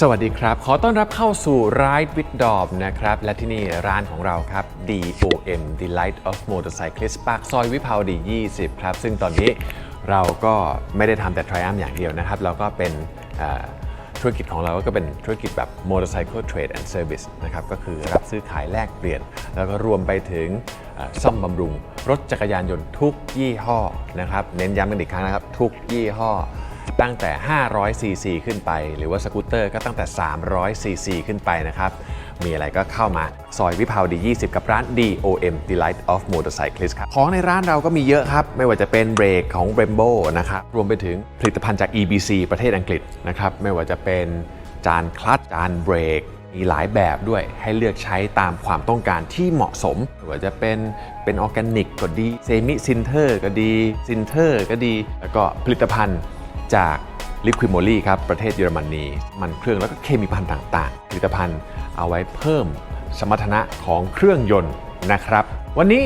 สวัสดีครับ ขอต้อนรับเข้าสู่ Ride with Dom นะครับ และที่นี่ร้านของเราครับ DOM Delight of Motorcyclist ปากซอยวิภาวดี 20 ครับ ซึ่งตอนนี้เราก็ไม่ได้ทำแต่ Triumph อย่างเดียวนะครับ เราก็เป็นธุรกิจของเราก็เป็นธุรกิจแบบ Motorcycle Trade and Service นะครับ ก็คือรับซื้อขายแลกเปลี่ยน แล้วก็รวมไปถึง ซ่อมบำรุง รถจักรยานยนต์ทุกยี่ห้อนะครับเน้นย้ำกันอีกครั้งนะครับ ทุกยี่ห้อ ตั้งแต่ 500 ซีซีขึ้นไป หรือว่าสกูตเตอร์ก็ตั้งแต่ 300 ซีซีขึ้นไปนะครับ มีอะไรก็เข้ามาซอยวิภาวดี 20 กับร้าน DOM Delight of Motorcyclist ครับ ของในร้านเราก็มีเยอะครับ ไม่ว่าจะเป็นเบรกของ Brembo นะครับ รวมไปถึงผลิตภัณฑ์จาก EBC ประเทศอังกฤษนะครับ ไม่ว่าจะเป็นจานคลัตจานเบรก มีหลายแบบด้วยให้เลือกใช้ตามความต้องการที่เหมาะสมไม่ว่าจะเป็นเป็นออร์แกนิกก็ดีเซมิซินเทอร์ก็ดีซินเทอร์ก็ดี แล้วก็ผลิตภัณฑ์จากลิควิมลี่ครับ ประเทศเยอรมนีมันเครื่องแล้วก็เคมีภัณฑ์ต่างๆ ผลิตภัณฑ์เอาไว้เพิ่มสมรรถนะของเครื่องยนต์นะครับ วันนี้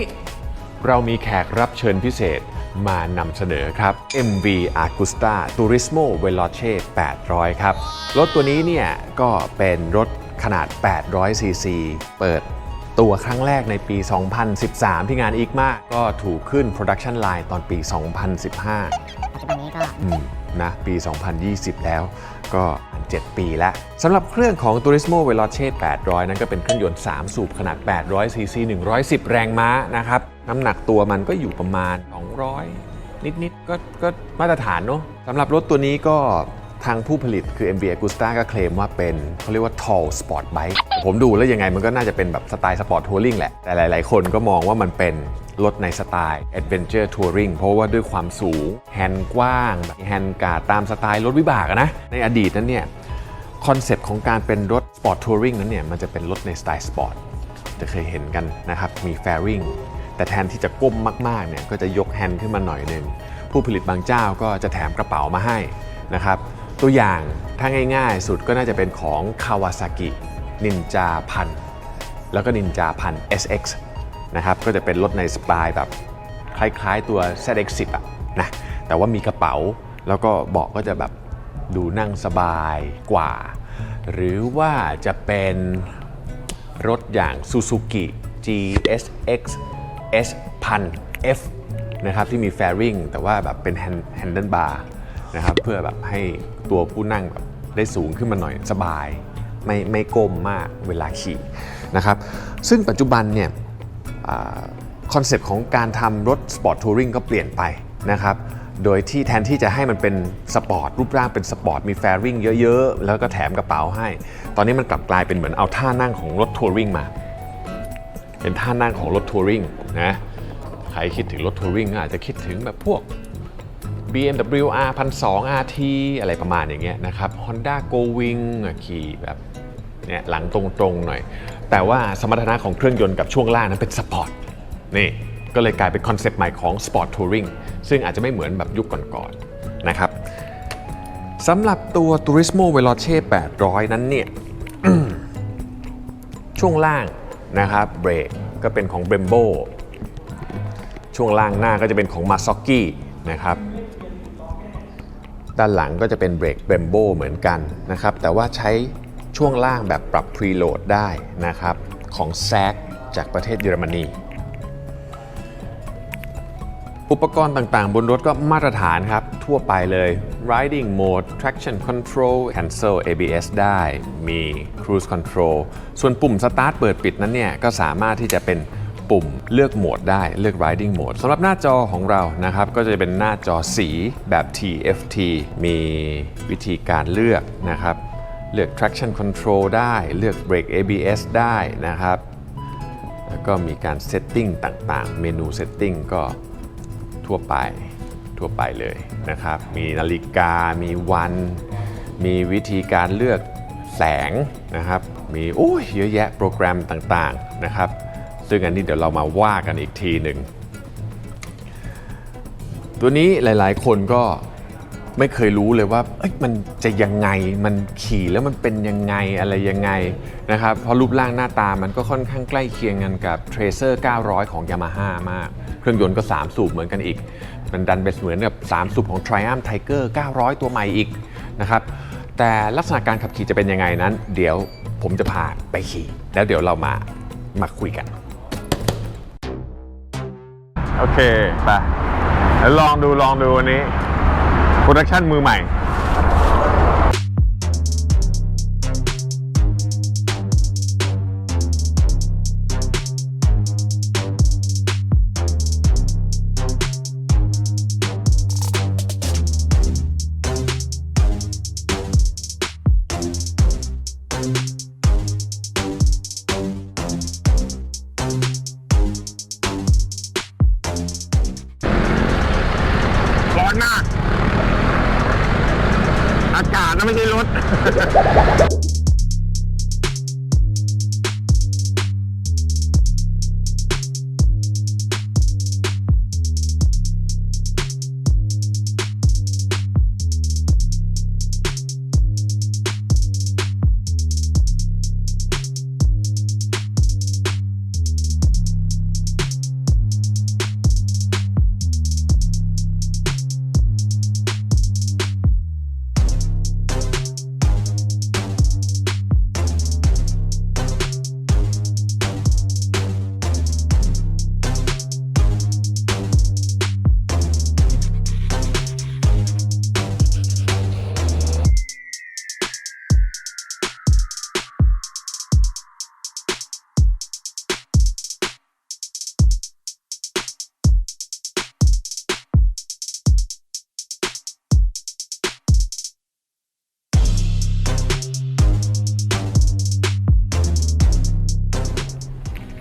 เรามีแขกรับเชิญพิเศษมานำเสนอครับ MV Agusta Turismo Veloce 800 ครับ รถตัวนี้เนี่ยก็เป็นรถ ขนาด 800 ซีซี เปิดตัวครั้งแรกในปี 2013 ที่งานอีกมาก ก็ถูกขึ้น Production Line ตอนปี 2015 ปัจจุบันนี้ก็อืมนะปี 2020 แล้วก็ผ่าน7ปีแล้วสำหรับเครื่องของ Turismo Veloce 800 นั้นก็เป็นเครื่องยนต์ 3 สูบขนาด 800 ซีซี 110 แรงม้านะครับ น้ำหนักตัวมันก็อยู่ประมาณ 200 นิดๆ ก็ก็มาตรฐานเนอะสำหรับรถตัวนี้ก็ ทางผู้ผลิตคือ MV Agusta ก็เคลมว่าเป็นเขาเรียกว่า tall sport bike ผมดูแล้วยังไงมันก็น่าจะเป็นแบบสไตล์สปอร์ตทัวริงแหละ แต่หลาย ๆ คนก็มองว่ามันเป็นรถในสไตล์ Adventure Touring เพราะว่าด้วยความสูง แฮนด์กว้างแบบแฮนด์การ์ดตามสไตล์รถวิบากอะนะ ในอดีตนั้นเนี่ยคอนเซปต์ของการเป็นรถสปอร์ตทัวริงนั้นเนี่ยมันจะเป็นรถในสไตล์สปอร์ตจะเคยเห็นกันนะครับมีแฟริงแต่แทนที่จะก้มมากๆเนี่ยก็จะยกแฮนด์ขึ้นมาหน่อยหนึ่งผู้ผลิตบางเจ้าก็จะแถมกระเป๋ามาให้นะครับ ตัวอย่างถ้าง่ายๆ สุดก็น่าจะเป็นของ Kawasaki Ninja พันแล้วก็ Ninja พัน SX นะครับก็จะเป็นรถในสไตล์แบบคล้ายๆตัว ZX10 อะนะแต่ว่ามีกระเป๋าแล้วก็เบาะก็จะแบบดูนั่งสบายกว่า หรือว่าจะเป็นรถอย่าง Suzuki GSX S 1000 F นะครับที่มีแฟริงแต่ว่าแบบเป็นแฮนด์เดิลบาร์ นะครับเพื่อแบบให้ตัวผู้นั่งแบบได้สูงขึ้นมาหน่อยสบาย ไม่ไม่ก้มมากเวลาขี่นะครับซึ่งปัจจุบันเนี่ยคอนเซปต์ของการทำรถสปอร์ตทัวริงก็เปลี่ยนไปนะครับโดยที่แทนที่จะให้มันเป็นสปอร์ตรูปร่างเป็นสปอร์ตมีแฟริงเยอะๆ แล้วก็แถมกระเป๋าให้ ตอนนี้มันกลับกลายเป็นเหมือนเอาท่านั่งของรถทัวริงมา เป็นท่านั่งของรถทัวริงนะใครคิดถึงรถทัวริงก็อาจจะคิดถึงแบบพวก BMW R 1200 RT อะไรประมาณอย่างเงี้ยนะครับ Honda Go Wing ขี่แบบเนี่ยหลังตรงๆหน่อย แต่ว่าสมรรถนะของเครื่องยนต์กับช่วงล่างนั้นเป็นสปอร์ตนี่ก็เลยกลายเป็นคอนเซปต์ใหม่ของ Sport Touring ซึ่งอาจจะไม่เหมือนแบบยุคก่อนๆนะครับสำหรับตัว Turismo Veloce 800 นั้นเนี่ยช่วงล่างนะครับเบรกก็เป็นของ Brembo ช่วงล่างหน้าก็จะเป็นของ m a s o k i นะครับ ด้านหลังก็จะเป็นเบรก Brembo เหมือนกันนะครับ แต่ว่าใช้ช่วงล่างแบบปรับ preload ได้นะครับ ของ z a c จากประเทศเยอรมนี อุปกรณ์ต่างๆ บนรถก็มาตรฐานครับ ทั่วไปเลย riding mode traction control cancel ABS ได้ มี cruise control ส่วนปุ่ม start เปิดปิดนั้นเนี่ย ก็สามารถที่จะเป็น ปุ่มเลือกโหมดได้เลือก riding mode สำหรับหน้าจอของเรานะครับ ก็จะเป็นหน้าจอสีแบบ TFT มีวิธีการเลือกนะครับ เลือก traction control ได้เลือก brake ABS ได้นะครับ แล้วก็มีการ setting ต่างๆ เมนู setting ก็ทั่วไปทั่วไปเลยนะครับ มีนาฬิกา มีวัน มีวิธีการเลือกแสงนะครับ มีโอ้ยเยอะแยะโปรแกรมต่างๆนะครับ ซึ่งอันนี้เดี๋ยวเรามาว่ากันอีกทีหนึ่ง ตัวนี้หลายๆ คนก็ไม่เคยรู้เลยว่ามันจะยังไงมันขี่แล้วมันเป็นยังไงอะไรยังไงนะครับเพราะรูปร่างหน้าตามันก็ค่อนข้างใกล้เคียงกันกับ Tracer 900 ของ Yamaha มาก เครื่องยนต์ก็ 3 สูบเหมือนกันอีก มันดันเป็นเหมือนกับ 3 สูบของ Triumph Tiger 900 ตัวใหม่อีกนะครับแต่ลักษณะการขับขี่จะเป็นยังไงนั้น เดี๋ยวผมจะพาไปขี่ แล้วเดี๋ยวเรามามาคุยกัน โอเค ไปแล้วลองดูลองดูวันนี้โปรดักชั่นมือใหม่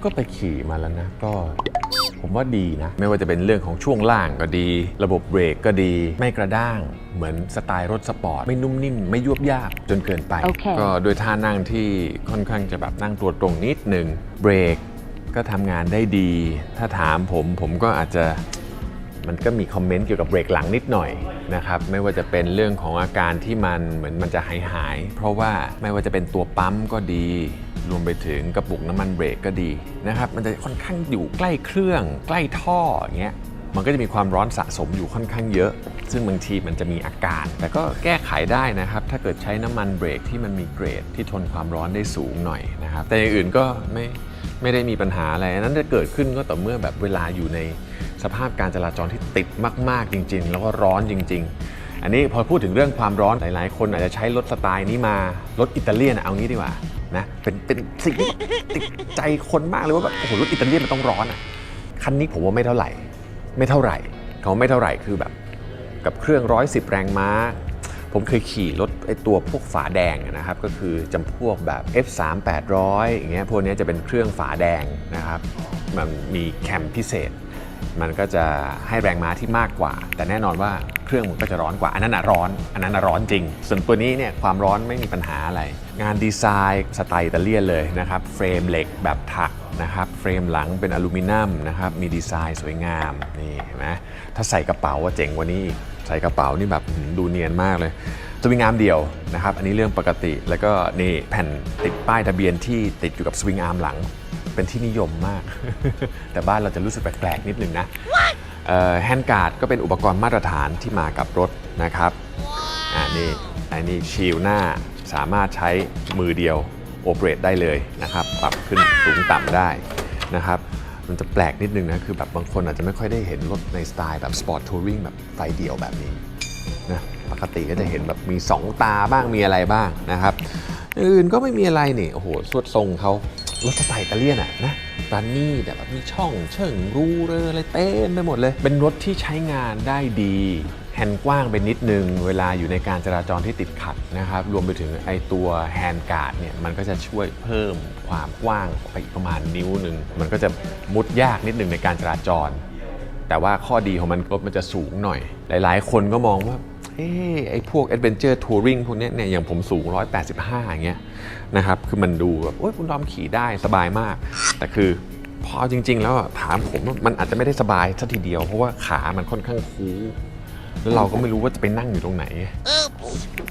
ก็ไปขี่มาแล้วนะ ก็ผมว่าดีนะ ไม่ว่าจะเป็นเรื่องของช่วงล่างก็ดี ระบบเบรกก็ดี ไม่กระด้าง เหมือนสไตล์รถสปอร์ต ไม่นุ่มนิ่ม ไม่ยวบยาบจนเกินไปโอเคก็โดยท่านั่งที่ค่อนข้างจะแบบนั่งตัวตรงนิดหนึ่งเบรกก็ทำงานได้ดี ถ้าถามผมผมก็อาจจะมันก็มีคอมเมนต์เกี่ยวกับเบรกหลังนิดหน่อยนะครับไม่ว่าจะเป็นเรื่องของอาการที่มันเหมือนมันจะหายหายๆเพราะว่าไม่ว่าจะเป็นตัวปั๊มก็ดี รวมไปถึงกระปุกน้ำมันเบรกก็ดีนะครับ มันจะค่อนข้างอยู่ใกล้เครื่อง ใกล้ท่ออย่างเงี้ยมันก็จะมีความร้อนสะสมอยู่ค่อนข้างเยอะ ซึ่งบางทีมันจะมีอาการ แต่ก็แก้ไขได้นะครับ ถ้าเกิดใช้น้ำมันเบรกที่มันมีเกรดที่ทนความร้อนได้สูงหน่อยนะครับ แต่อย่างอื่นก็ไม่ไม่ได้มีปัญหาอะไรนนั้นจะเกิดขึ้นก็ต่อเมื่อแบบเวลาอยู่ในสภาพการจราจรที่ติดมาก ๆ จริง ๆ แล้วก็ร้อนจริง ๆ อันนี้พอพูดถึงเรื่องความร้อนหลาย ๆ คนอาจจะใช้รถสไตล์นี้มารถอิตาเลียนเอางี้ดีกว่านะเป็นเป็นสิ่งที่ติดใจคนมากเลยว่าแบบโอ้โหรถอิตาเลียนมันต้องร้อนอะคันนี้ผมว่าไม่เท่าไหร่ ไม่เท่าไหร่เขาไม่เท่าไหร่คือแบบ กับเครื่อง110แรงม้า ผมเคยขี่รถไอตัวพวกฝาแดงนะครับ ก็คือจำพวกแบบ F3 800อย่างเงี้ยพวกนี้จะเป็นเครื่องฝาแดงนะครับ มันมีแคมพิเศษ มันก็จะให้แรงม้าที่มากกว่า แต่แน่นอนว่าเครื่องมันก็จะร้อนกว่า อันนั้นอะร้อน อันนั้นอะร้อนจริง ส่วนตัวนี้เนี่ยความร้อนไม่มีปัญหาอะไร งานดีไซน์สไตล์อิตาเลียนเลยนะครับเฟรมเหล็กแบบถักนะครับเฟรมหลังเป็นอลูมิเนียมนะครับมีดีไซน์สวยงามนี่เห็นไหมถ้าใส่กระเป๋าว่าเจ๋งกว่านี้อีกใส่กระเป๋านี่แบบดูเนียนมากเลยสวิงอาร์มเดียวนะครับ อันนี้เรื่องปกติ แล้วก็นี่แผ่นติดป้ายทะเบียนที่ติดอยู่กับสวิงอาร์มหลัง เป็นที่นิยมมาก แต่บ้านเราจะรู้สึกแปลกๆนิดนึงนะแฮนด์การ์ดก็เป็นอุปกรณ์มาตรฐานที่มากับรถนะครับอ่านี่อันนี้ชิลหน้าสามารถใช้มือเดียวโอเปเรตได้เลยนะครับ ปรับขึ้นสูงต่ำได้นะครับมันจะแปลกนิดนึงนะคือแบบบางคนอาจจะไม่ค่อยได้เห็นรถในสไตล์แบบสปอร์ตทัวริงแบบไฟเดียวแบบนี้นะปกติก็จะเห็นแบบมี 2 ตาบ้างมีอะไรบ้างนะครับอย่างอื่นก็ไม่มีอะไรนี่โอ้โหสวดทรงเขา รถสไตล์อิตาเลียนอะนะรานี่แต่แบบมีช่องเชิงรูเรืออะไรเต็มไปหมดเลย เป็นรถที่ใช้งานได้ดีแฮนด์กว้างไปนิดนึง เวลาอยู่ในการจราจรที่ติดขัดนะครับ รวมไปถึงไอตัวแฮนด์การ์ดเนี่ย มันก็จะช่วยเพิ่มความกว้างไปอีกประมาณนิ้วหนึ่ง มันก็จะมุดยากนิดนึงในการจราจร แต่ว่าข้อดีของมันรถมันจะสูงหน่อย หลาย ๆ คนก็มองว่า เอ๊ะไอ้พวก Adventure Touring พวกนี้เนี่ยอย่างผมสูง 185 อย่างเงี้ยนะครับ คือมันดูแบบโอ้ยคุณดอมขี่ได้สบายมาก แต่คือพอจริง ๆ แล้วถามผมมันอาจจะไม่ได้สบายสัทีเดียว เพราะว่าขามันค่อนข้างคูแล้วเราก็ไม่รู้ว่าจะไปนั่งอยู่ตรงไหน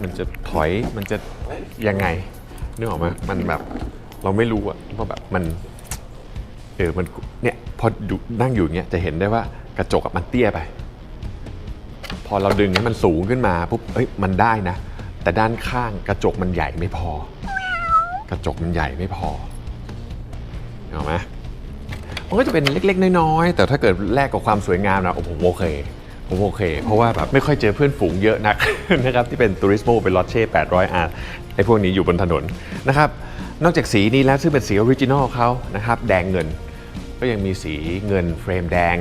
มันจะถอยมันจะยังไงนึกออกไหมมันแบบเราไม่รู้อะว่าแบบมันเออมันเนี่ยพอดูนั่งอยู่เงี้ยจะเห็นได้ว่ากระจกมันเตี้ยไป พอเราดึงให้มันสูงขึ้นมาปุ๊บเอ้ยมันได้นะ แต่ด้านข้างกระจกมันใหญ่ไม่พอ กระจกมันใหญ่ไม่พอเห็นไหมมันก็จะเป็นเล็กๆ น้อยๆ แต่ถ้าเกิดแลกกับความสวยงามนะโอ้ผมโอเคผมโอเค เพราะว่าแบบไม่ค่อยเจอเพื่อนฝูงเยอะนักนะครับที่เป็น Turismo เป็น l o เช่ 800R ไอ้พวกนี้อยู่บนถนนนะครับนอกจากสีนี้แล้วซึ่งเป็นสีออริจินอลเขานะครับแดงเงิน ก็ยังมีสีเงินเฟรมแดง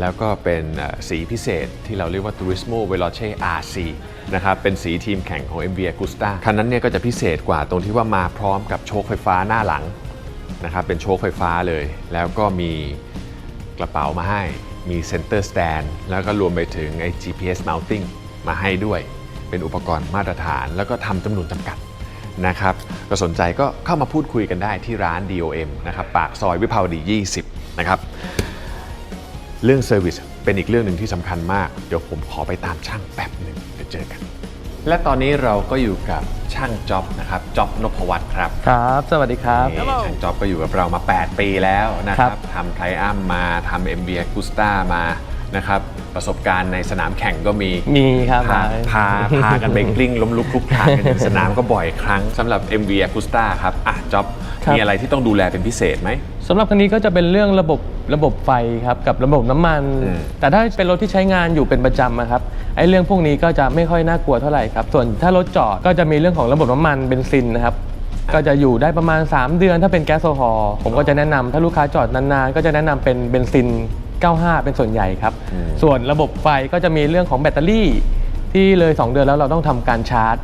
แล้วก็เป็นสีพิเศษที่เราเรียกว่า Turismo Veloce RC นะครับ เป็นสีทีมแข่งของ MV Agusta คันนั้นเนี่ยก็จะพิเศษกว่าตรงที่ว่ามาพร้อมกับโชคไฟฟ้าหน้าหลังนะครับ เป็นโชคไฟฟ้าเลย แล้วก็มีกระเป๋ามาให้ มี Center Stand แล้วก็รวมไปถึงไอ้ GPS Mounting มาให้ด้วย เป็นอุปกรณ์มาตรฐาน แล้วก็ทำจำนวนจำกัดนะครับ ก็สนใจก็เข้ามาพูดคุยกันได้ที่ร้าน DOM นะครับ ปากซอยวิภาวดี 20 นะครับ เรื่องเซอร์วิสเป็นอีกเรื่องหนึ่งที่สำคัญมาก เดี๋ยวผมขอไปตามช่างแป๊บหนึ่งเดี๋ยวเจอกัน และตอนนี้เราก็อยู่กับช่างจ็อบนะครับจ็อบนพวัตครับครับ สวัสดีครับ นี่ช่างจ็อบก็อยู่กับเรามา 8 ปีแล้วนะคครัรับบทำไทอัมมาทำ MV a g u s t a มานะครับประสบการณ์ในสนามแข่งก็มีมีครับพาได้พาพากันไปกลิ้งล้มลุกคลุกคลานกันอยู่สนามก็บ่อยครั้งสำหรับ MV a g u s t a ครับอะจ็อบ ครับ มีอะไรที่ต้องดูแลเป็นพิเศษไหม สำหรับคันนี้ก็จะเป็นเรื่องระบบระบบไฟครับกับระบบน้ำมัน อืม แต่ถ้าเป็นรถที่ใช้งานอยู่เป็นประจำอะครับไอ้เรื่องพวกนี้ก็จะไม่ค่อยน่ากลัวเท่าไหร่ครับส่วนถ้ารถจอดก็จะมีเรื่องของระบบน้ำมันเบนซินนะครับก็จะอยู่ได้ประมาณ 3 เดือน ถ้าเป็นแก๊สโซฮอล์ผมก็จะแนะนำถ้าลูกค้าจอดนานๆ ก็จะแนะนำเป็นเบนซิน 95 เป็นส่วนใหญ่ครับ ส่วนระบบไฟก็จะมีเรื่องของแบตเตอรี่ที่เลย 2 เดือนแล้วเราต้องทำการชาร์จ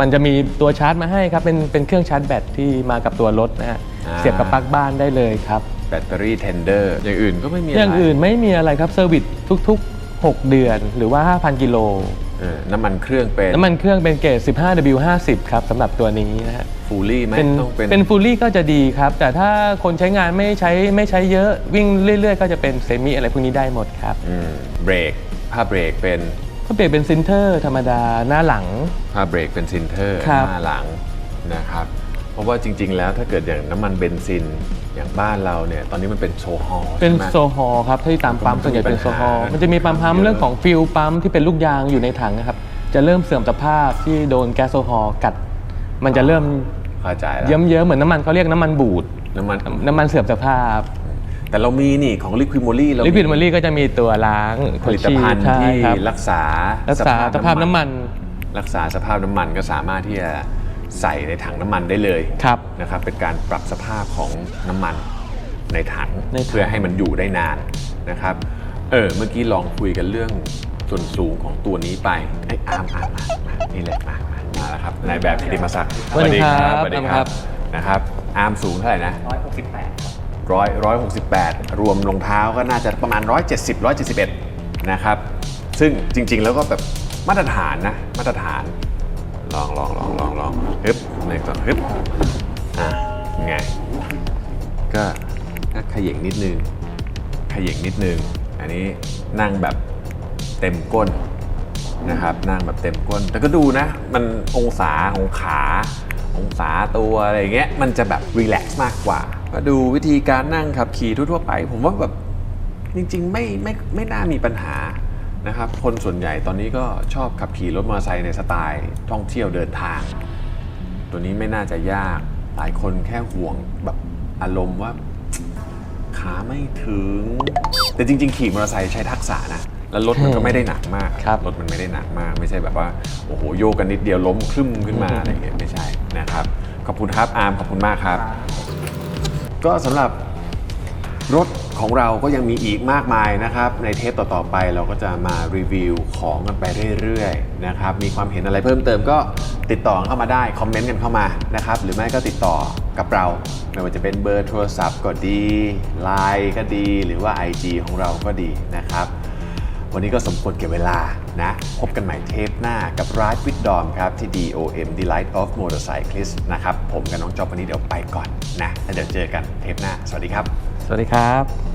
มันจะมีตัวชาร์จมาให้ครับ เป็นเป็นเครื่องชาร์จแบตที่มากับตัวรถนะฮะอ่า เสียบกับปลั๊กบ้านได้เลยครับแบตเตอรี่เทนเดอร์อย่างอื่นก็ไม่มีอะไรอย่างอื่นไม่มีอะไรครับเซอร์วิสทุกๆ 6 เดือน หรือว่า 5,000 กิโลเออน้ำมันเครื่องเป็นน้ำมันเครื่องเป็นเกรด 15W50 ครับสำหรับตัวนี้นะฮะ ฟูลี่ไหมเป็นต้องเป็น เป็นฟูลี่ก็จะดีครับ แต่ถ้าคนใช้งานไม่ใช้ไม่ใช้เยอะวิ่งเรื่อย ๆ ก็จะเป็นเซมิอะไรพวกนี้ได้หมดครับ อืมเบรกผ้าเบรกเป็น ก็เปลี่ยนเป็นซินเตอร์ธรรมดาหน้าหลังผ้าเบรกเป็นซินเตอร์ครับหน้าหลังนะครับ เพราะว่าจริง ๆ แล้วถ้าเกิดอย่างน้ำมันเบนซินอย่างบ้านเราเนี่ย ตอนนี้มันเป็นโซฮอลเป็นใช่ไหมโซฮอลครับที่ตามปั๊มส่วนใหญ่เป็นโซฮอลปัญหามัมันจะมีปั๊มปั๊มเรื่องของฟิลปั๊มที่เป็นลูกยางอยู่ในถังนะครับ จะเริ่มเสื่อมสภาพที่โดนแก๊สโซฮอลกัด มันจะเริ่มเข้าใจแล้วเยิ้มๆเหมือนน้ำมันเขาเรียกน้ำมันบูด น้ำมันน้ำมันเสื่อมสภาพ แต่เรามีนี่ของลิควิดโมลี่เราลิควิดมอลี่ก็จะมีตัวล้างผลิตภัณฑ์ใช่ที่ครับรักษารักษาสภาพน้ำมัน รักษาสภาพน้ำมันก็สามารถที่จะใส่ในถังน้ำมันได้เลยครับนะครับ เป็นการปรับสภาพของน้ำมันในถังในถังเพื่อให้มันอยู่ได้นานนะครับ เออเมื่อกี้ลองคุยกันเรื่องส่วนสูงของตัวนี้ไปไอ้อาร์มอาร์มมามานี่เลยมามามาแล้วครับนายแบบกิติมศักดิ์สวัสดีครับสวัสดีครับนะครับอาร์มสูงเท่าไหร่นะร้ อยร้อยหกสิบแปดรวมรองเท้าก็น่าจะประมาณ 170 171 นะครับ ซึ่งจริงๆแล้วก็แบบมาตรฐานนะ มาตรฐาน ลองลองลองลองลองฮึบหนึ่งสองฮึบอะไงก็ก็ขย่งนิดนึงขย่งนิดนึง อันนี้นั่งแบบเต็มก้นนะครับนั่งแบบเต็มก้น แต่ก็ดูนะ มันองศาของขา องศาตัวอะไรเงี้ย มันจะแบบรีแลกซ์มากกว่า ก็ดูวิธีการนั่งขับขี่ทั่วๆไป ผมว่าแบบจริงๆไม่ไม่ไม่น่ามีปัญหานะครับ คนส่วนใหญ่ตอนนี้ก็ชอบขับขี่รถมอเตอร์ไซค์ในสไตล์ท่องเที่ยวเดินทาง ตัวนี้ไม่น่าจะยากหลายคนแค่ห่วงแบบอารมณ์ว่าขาไม่ถึง แต่จริง ๆ ขี่มอเตอร์ไซค์ใช้ทักษะนะ แล้วรถมันก็ไม่ได้หนักมากครับรถมันไม่ได้หนักมาก ไม่ใช่แบบว่าโอ้โหโยกกันนิดเดียวล้มคลึ่มขึ้นมาอะไรอย่างเงี้ยไม่ใช่นะครับ ขอบคุณครับอาร์มขอบคุณมากครับ ก็สำหรับรถของเราก็ยังมีอีกมากมายนะครับ ในเทปต่อๆไปเราก็จะมารีวิวของกันไปเรื่อยๆนะครับมีความเห็นอะไรเพิ่มเติมก็ติดต่อเข้ามาได้คอมเมนต์กันเข้ามานะครับหรือไม่ก็ติดต่อกับเราไม่ว่าจะเป็นเบอร์โทรศัพท์ก็ดี Line ก็ดี หรือว่า IG ของเราก็ดีนะครับ วันนี้ก็สมควรเก็บเวลานะ พบกันใหม่เทปหน้ากับ Ride with Dom ครับ ที่ DOM Delight of Motorcyclist นะครับ ผมกับน้องจอบวันนี้เดี๋ยวไปก่อนนะแล้วเดี๋ยวเจอกันเทปหน้า สวัสดีครับ สวัสดีครับ